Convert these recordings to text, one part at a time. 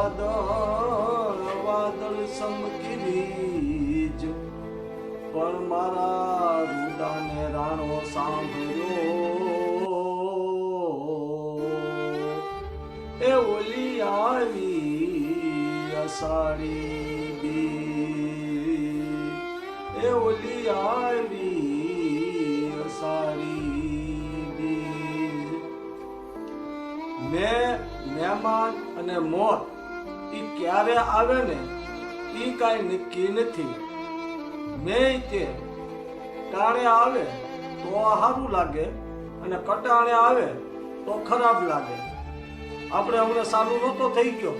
વાદળ વાદળ સમકી રીજ પણ મારા રુદાને રાણો સાંભળ્યો. એ ઓલી આવી અસાડી બી. એ ઓલી આવી અસાડી બી. મેં, મહેમાન અને મોત એ ક્યારે આવે ને એ કાંઈ નક્કી નથી. મેં તે ટાણે આવે તો સારું લાગે અને કટાણે આવે તો ખરાબ લાગે. આપણે હમણાં સારું નહોતો થઈ ગયો.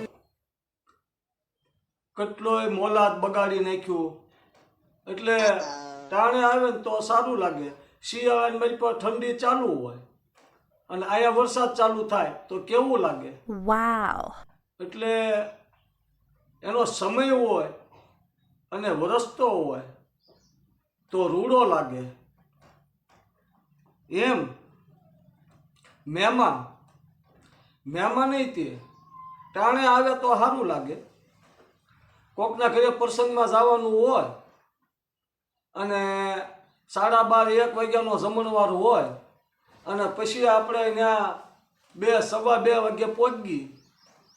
કેટલોય મોલાદ બગાડી નાખ્યું. એટલે ટાણે આવે ને તો સારું લાગે. શિયાળાની મારી પર ઠંડી ચાલુ હોય અને અહીંયા વરસાદ ચાલુ થાય તો કેવું લાગે. એટલે એનો સમય હોય અને વરસતો હોય તો રૂડો લાગે. એમ મહેમાન મહેમાન તે. ટાણે આવે તો સારું લાગે. કોકના ઘરે પ્રસંગમાં જવાનું હોય અને સાડા બાર, એક વાગ્યાનો જમણવાર હોય અને પછી આપણે ત્યાં બે, સવા બે વાગ્યે પહોંચી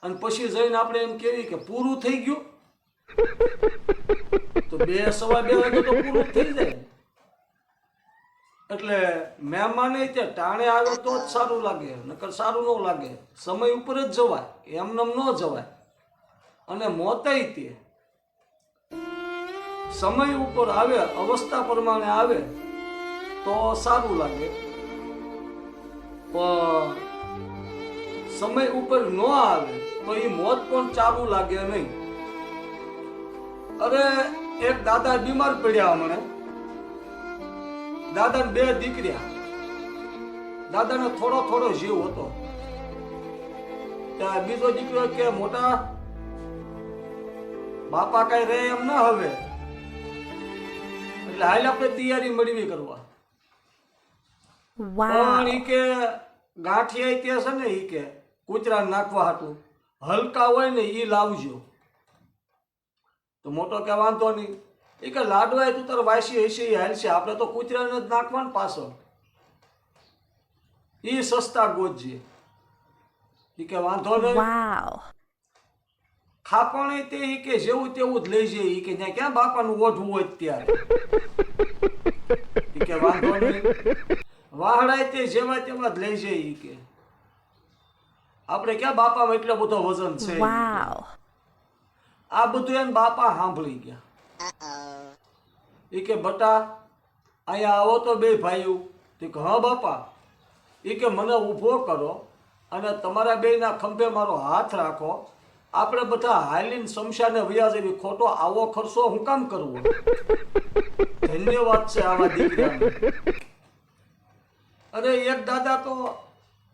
અને પછી જઈને આપણે એમ કેવી કે પૂરું થઈ ગયું. તો બે સવા બે વાગે તો પૂરું થઈ જાય. એટલે મહેમાને તે ટાણે આવે તો જ સારું લાગે, નકર સારું ન લાગે. સમય ઉપર જ જવાય, એમનેમ ન જવાય. અને મોતાય તે. સમય ઉપર આવે, અવસ્થા પ્રમાણે આવે, તો સારું લાગે. પણ સમય ઉપર ન આવે તો એ મોત પણ ચાલુ લાગે નહીં. અરે એક દાદા બીમાર પડ્યા મને દાદા બે દીકરીયા. દાદાને થોડો થોડો જીવ હતો. ત્યાં બીજો દીકરો કે મોટા બાપા કઈ રહે એમ ના હવે. એટલે હાલ આપણે તૈયારી મળવી કરવા. પણ. ઈ કે ગાંઠિયા તે છે ને ઈ કે કૂતરા નાખવા હાટું. હલકા હોય ને એ લાવજો. તો મોટો કે વાંધો નહીં. એ કે લાડવા તું તાર વાસી હશે હાલશે. આપણે તો કૂતરાને જ નાખવાનું પાછો એ સસ્તા ગોતજે એ કે વાંધો નહીં. ખાપણે તે એ કે જેવું તેવું જ લઈ જાય. ઈ કે ત્યાં ક્યાં બાપાનું ઓઢવું હોય ત્યારે ઈ કે વાંધો નહીં. વાહડાય તે જેવા તેવા જ લઈ જાય ઈ કે. આપણે ક્યાં બાપામાં એટલો બધો વજન છે? આ બધું એને બાપા સાંભળી ગયા. એ કે બટા અહીંયા આવો તો બે ભાઈઓ. તે કે હા બાપા. એ કે મને ઊભો કરો અને તમારા બેના ખંભે મારો હાથ રાખો. આપણે બધા હાઈલીન શમશાને વયા જેવી ખોટો આવો ખર્ચો હું કામ કરવો ધન્યવાદ છે આવા દીકરાને. અરે એક દાદા તો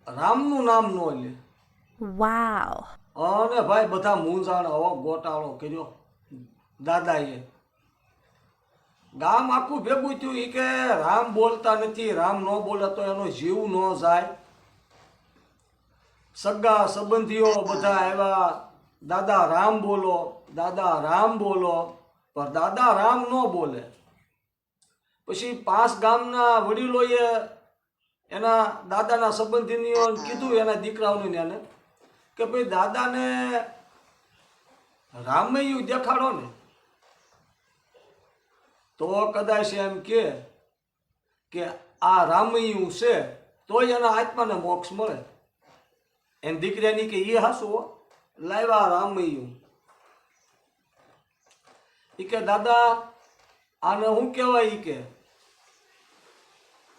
રામનું નામ નો લે. Wow. અને ભાઈ બધા મૂંઝાણ હો ગોટાળો કર્યો દાદાએ. ગામ આખું ભેગું થયું. એ કે રામ બોલતા નથી, રામ ન બોલે તો એનો જીવ ન જાય. સગા, સંબંધીઓ બધા આવ્યા. દાદા રામ બોલો, દાદા રામ બોલો, પણ દાદા રામ ન બોલે. પછી પાંચ ગામના વડીલોએ એના દાદાના સંબંધીનીઓ કીધું, એના દીકરાઓને એને કે ભાઈ દાદાને રામૈયું દેખાડો ને, તો કદાચ એમ કે કે આ રામૈયું છે તોય એના આત્માને મોક્ષ મળે. એમ દીકરાની કે એ હાસુ લાવ્યા રામૈયું ઈ કે, દાદા, આને શું કહેવાય એ કે,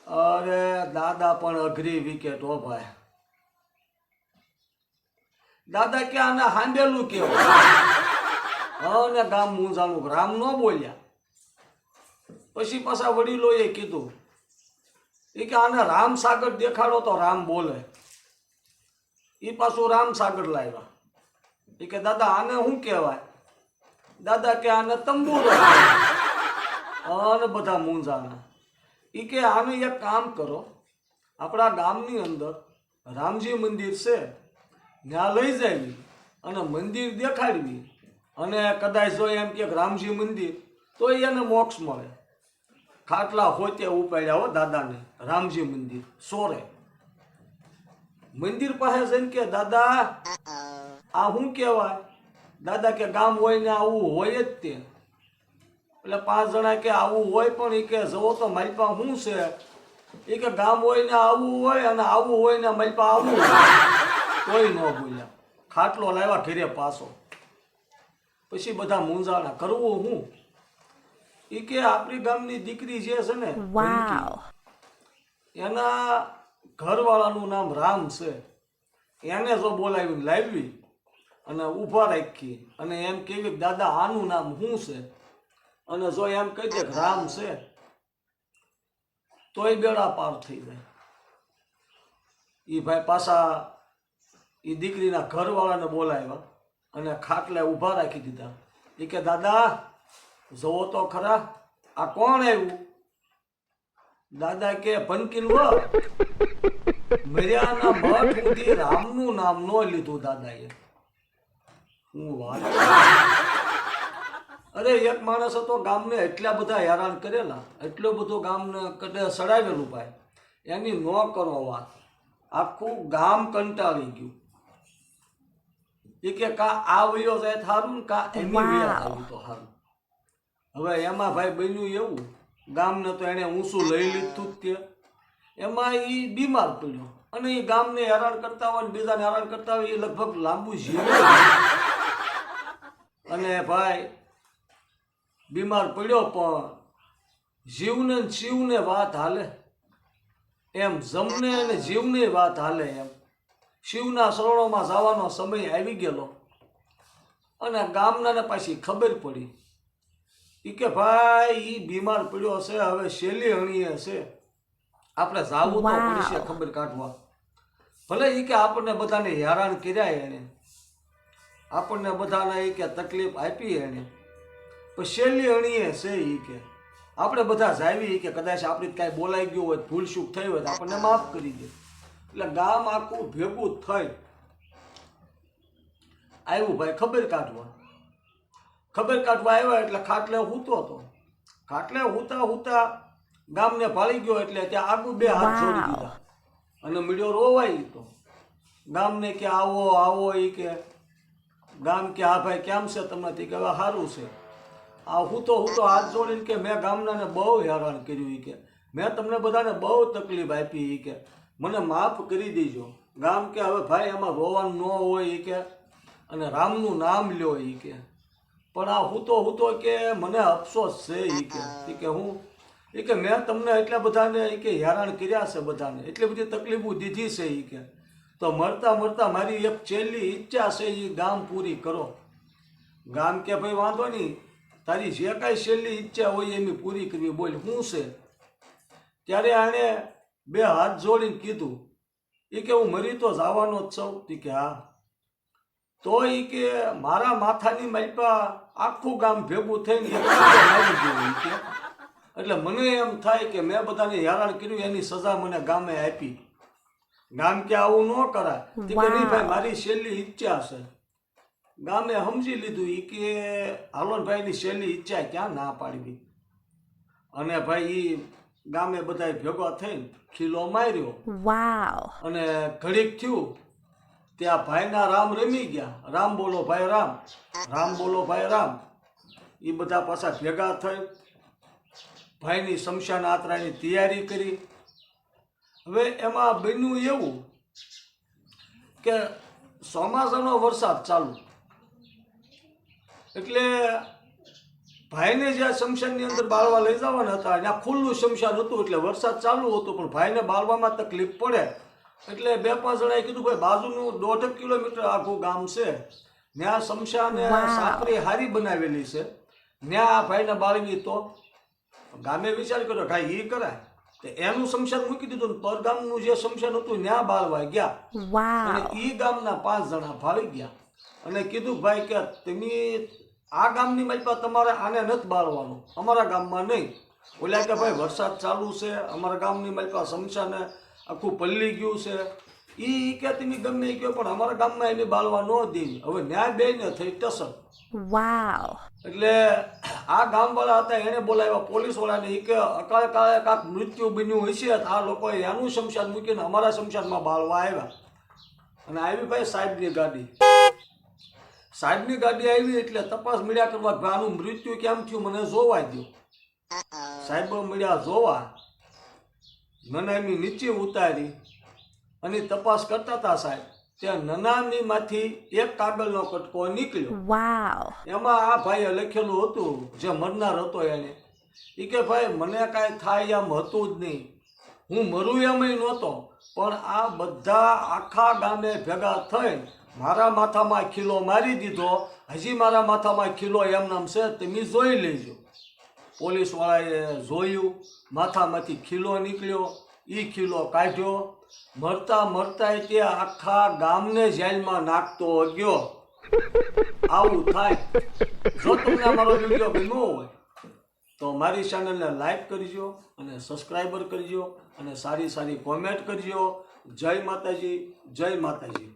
અરે દાદા પણ અઘરી વિકેટ ઓ ભાઈ. દાદા કે આને હાંડેલું કેવું? અને ગામ મૂંઝાણું રામ ન બોલ્યા. પછી પાછા વડીલોએ કીધું એ કે આને રામ સાગર દેખાડો તો રામ બોલે. એ પાછું રામ સાગર લાવ્યા. એ કે, દાદા, આને શું કહેવાય? દાદા કે આને તંબુ અને બધા મૂંઝાણા એ કે, આને એક કામ કરો. આપણા ગામની અંદર રામજી મંદિર છે. ત્યાં લઈ જાવી અને મંદિર દેખાડવી. અને કદાચ જો એમ કે રામજી મંદિર, તો એને મોક્ષ મળે. ખાટલા હોતે ઉપાડ્યા હો દાદાને, રામજી મંદિર, સોરે. મંદિર પાસે જઈને કે, દાદા, આ શું કહેવાય? દાદા કે, ગામ હોય ને આવું હોય જ તે. એટલે પાંચ જણા કે, આવું હોય પણ એ કે, જવો તો મારી પાસે શું છે? એ કે, ગામ હોય ને આવું હોય અને આવું હોય ને મારી પાસે આવું હોય. કોઈ ન બોલ્યા. ખાટલો લાવ્યા ઘેરે પાછો. પછી બધા મૂંઝાણા. કરવું હું? એ કે આપણી ગામની દીકરી જે છે ને એના ઘરવાળાનું નામ રામ છે. એને જો બોલાવી લાવી અને ઊભા રાખી અને એમ કેવી દાદા આનું નામ શું છે? અને જો એમ કહી દે રામ છે તોય બેડા પાર થઈ જાય. એ ભાઈ પાછા એ દીકરીના ઘરવાળાને બોલાવ્યા અને ખાટલે ઊભા રાખી દીધા. એ કે, દાદા જોવો તો ખરા, આ કોણ આવ્યું? દાદા કે ભનકીન મર્યાના મઠ સુધી રામનું નામ ન લીધું દાદાએ. હું વાત અરે, એક માણસ હતો ગામને એટલા બધા હેરાન કરેલા, એટલો બધો ગામને કદે સડાવેલું ભાઈ. એની ન કરો વાત. આખું ગામ કંટાળી ગયું. એ કે કા આ વયો જાય થારું ને કા એની વયા તો હારું. હવે એમાં ભાઈ બન્યું એવું ગામને તો એને ઊંચું લઈ લીધું તે એમાં એ બીમાર પડ્યો. અને એ ગામને હેરાન કરતા હોય બીજાને હેરાન કરતા હોય એ લગભગ લાંબુ જીવે અને ભાઈ બીમાર પડ્યો પણ જીવને જીવને શિવને વાત હાલે. એમ જમને અને જીવને વાત હાલે એમ. શિવના શરણોમાં જવાનો સમય આવી ગયેલો. અને ગામનાને પાછી ખબર પડી. એ કે ભાઈ એ બીમાર પડ્યો હશે હવે શેલી હણીએ છે આપણે જાવું તો પડશે ખબર કાઢવા. ભલે ઈ કે આપણને બધાને હેરાન કર્યા એને. આપણને બધાને એ કે તકલીફ આપી એને. પણ શેલી હણીએ છે એ કે. આપણે બધા જાવી કે કદાચ આપણે કાંઈ બોલાઈ ગયું હોય ભૂલ ચૂક થઈ હોય તો આપણને માફ કરી દે. એટલે ગામ આખું ભેગું થઈ. આવ્યું ભાઈ ખબર કાઢવા. ખબર કાઢવા આવ્યા એટલે ખાટલે હૂતો હતો ખાટલે હૂતા હૂતા ગામને ભાળી ગયો એટલે ત્યાં આગું બે હાથ છોડી દીધા. અને મીડિયો રોવાઈ લીધો ગામને કે આવો આવો એ કે ગામ કે આ ભાઈ કેમ છે તમને? તે કે હવે સારું છે. આ હૂતો હૂતો હાથ જોડીને કે મેં ગામનાને બહુ હેરાન કર્યું એ કે. મેં તમને બધાને બહુ તકલીફ આપી એ કે. મને માફ કરી દેજો. ગામ કે હવે ભાઈ એમાં રોવાનું ન હોય એ કે, અને રામનું નામ લ્યો એ કે. પણ આ હું તો હું તો કે મને અફસોસ છે ઈ કે. એ કે હું એ કે મેં તમને એટલા બધાને એ કે હેરાન કર્યા છે બધાને. એટલી બધી તકલીફો દીધી છે એ કે. તો મરતા મરતા મારી એક છેલ્લી ઈચ્છા છે એ ગામ પૂરી કરો. ગામ કે ભાઈ વાંધો નહીં તારી જે કાંઈ છેલ્લી ઈચ્છા હોય એની પૂરી કરવી. બોલ શું છે? ત્યારે આણે બે હાથ જોડીને કીધું એ કે હું મરી તો જવાનો જ છું. તી કે હા. તો એ કે મારા માથાની માઇપા આખું ગામ ભેગું થઈને એટલે મને એમ થાય કે મેં બધાને હેરાન કર્યું એની સજા મને ગામે આપી. ગામ કે આવું ન કરાય. તે કે નહીં ભાઈ મારી છેલ્લી ઈચ્છા છે. ગામે સમજી લીધું ઈ કે હાલોનભાઈની છેલ્લી ઈચ્છા ક્યાં ના પાડવી? અને ભાઈ ઈ ગામે બધા ભેગા થઈને ખીલો માર્યો. વાવ. અને ઘડીક થયું ત્યાં ભાઈના રામ રમી ગયા. રામ બોલો ભાઈ રામ. રામ બોલો ભાઈ રામ. એ બધા પાછા ભેગા થઈ ભાઈની શમશાન આત્રાની તૈયારી કરી. હવે એમાં બન્યું એવું કે ચોમાસાનો વરસાદ ચાલુ. એટલે ભાઈને જ્યાં શમશાનની અંદર બાળવા લઈ જવાના હતા ત્યાં ખુલ્લું શમશાન હતું એટલે વરસાદ ચાલુ હતો પણ ભાઈને બાળવામાં તકલીફ પડે. એટલે બે પાંચ જણાએ કીધું ભાઈ બાજુનું દોઢ કિલોમીટર આખું ગામ છે. ત્યાં શમશાન ને હારી બનાવેલી છે. ત્યાં આ ભાઈને બાળવી તો. ગામે વિચાર કર્યો કે એ કરાય. તો એનું શમશાન મૂકી દીધું પર ગામનું જે શમશાન હતું ત્યાં બાળવા ગયા. અને એ ઈ ગામના પાંચ જણા ભાળી ગયા. અને કીધું ભાઈ કે તમે આ ગામની મજબા તમારે આને નથી બાળવાનું. અમારા ગામમાં નહીં. ઓલા કે ભાઈ વરસાદ ચાલુ છે અમારા ગામની મજબા સમસ્યાને આખું પલ્લી ગયું છે. એ કે તમે ગમે ગયો પણ અમારા ગામમાં એને બાળવા ન દેવી હવે ન્યાય બે ને થઈ ટસર. એટલે આ ગામવાળા હતા એને બોલાવ્યા. પોલીસ વાળાને ઈ કે અકાળે કાળે કાંક મૃત્યુ બન્યું હશે આ લોકોએ એનું શમશાન મૂકીને અમારા શમશાનમાં બાળવા આવ્યા. અને આવી ભાઈ સાહેબની ગાડી. સાહેબની ગાડી આવી એટલે તપાસ મળ્યા કરવા આનું મૃત્યુ કેમ થયું મને જોવા દો સાહેબો મળ્યા જોવા. મને એમની નીચે ઉતારી અને તપાસ કરતા હતા સાહેબ. ત્યાં નનામીમાંથી એક કાગળનો કટકો નીકળ્યો. એમાં આ ભાઈએ લખેલું હતું જે મરનાર હતો એને. એ કે ભાઈ મને કાંઈ થાય એમ હતું જ નહીં. હું મરું એમય નહોતો પણ આ બધા આખા ગામે ભેગા થઈને મારા માથામાં ખીલો મારી દીધો, હજી મારા માથામાં ખીલો એમ નામ છે, તમે જોઈ લેજો. પોલીસવાળાએ જોયું, માથામાંથી ખીલો નીકળ્યો એ ખીલો કાઢ્યો. મરતા મરતા તે આખા ગામને જેલમાં નાખતો ગયો. આવું થાય. જો તમને અમારો વીડિયો ગમ્યો હોય, તો મારી ચેનલને લાઈક કરજો અને સબસ્ક્રાઈબર કરજો અને સારી સારી કોમેન્ટ કરજો. જય માતાજી જય માતાજી.